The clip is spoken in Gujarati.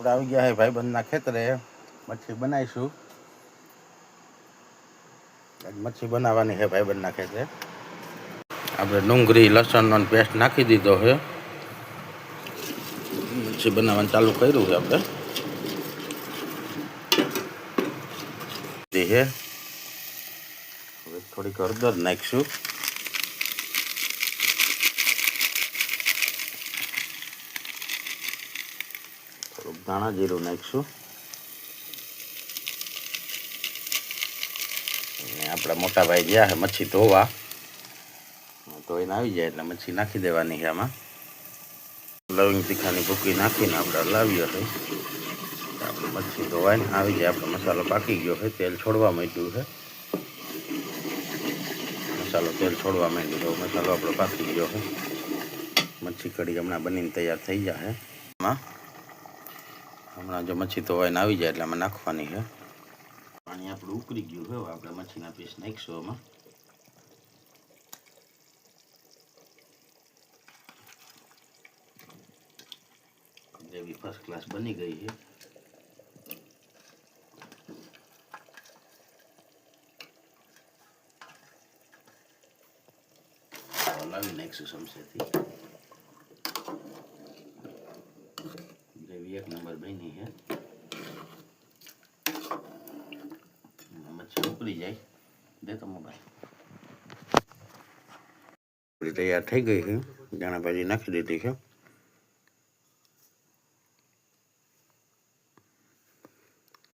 બરાબ ગયા હૈ ભાઈ બન ના ખેતરે મચ્છી બનાઈશું આજ મચ્છી બનાવવાની હે ભાઈ બન ના ખેતરે આપણે ડુંગરી લસણનો પેસ્ટ નાખી દીધો હે મચ્છી બનાવવાનું ચાલુ કર્યું હે આપણે દે હે થોડીક હરદર નાખીશું दाना जीरो નાખીશું ને આપડા મોટા ભાઈ ગયા છે મચ્છી ધોવા તો એન આવી જાય એટલે મચ્છી નાખી દેવાની છે આમાં લવિંગ થી ખાની બુકકી નાખીને આપડા લાવ્યો તો આપડે મચ્છી ધોવાને આવી જાય આપણો મસાલો પાકી ગયો છે તેલ છોડવા માંડ્યું છે મસાલો તેલ છોડવા માંડ્યું તો મતલબ આપણો પાકી ગયો છે મચ્છી કડી જમણા બનીને તૈયાર થઈ જશે આમાં અમે નાજો મચ્છી તો એ આવી જાય એટલે અમે નાખવાની છે પાણી આપડે ઉકળી ગયું છે આપણે મચ્છી ના પીસ નાખશું આમાં દેવી ફર્સ્ટ ક્લાસ બની ગઈ છે હવે આપણે નેક્સ્ટ સમસે થી भी एक नंबर बनी है મચ્છર ઉકળી જાય દે તો મોબાઈલ તૈયાર થઈ ગઈ છે દાણા ભાજી નાખી દીધી છે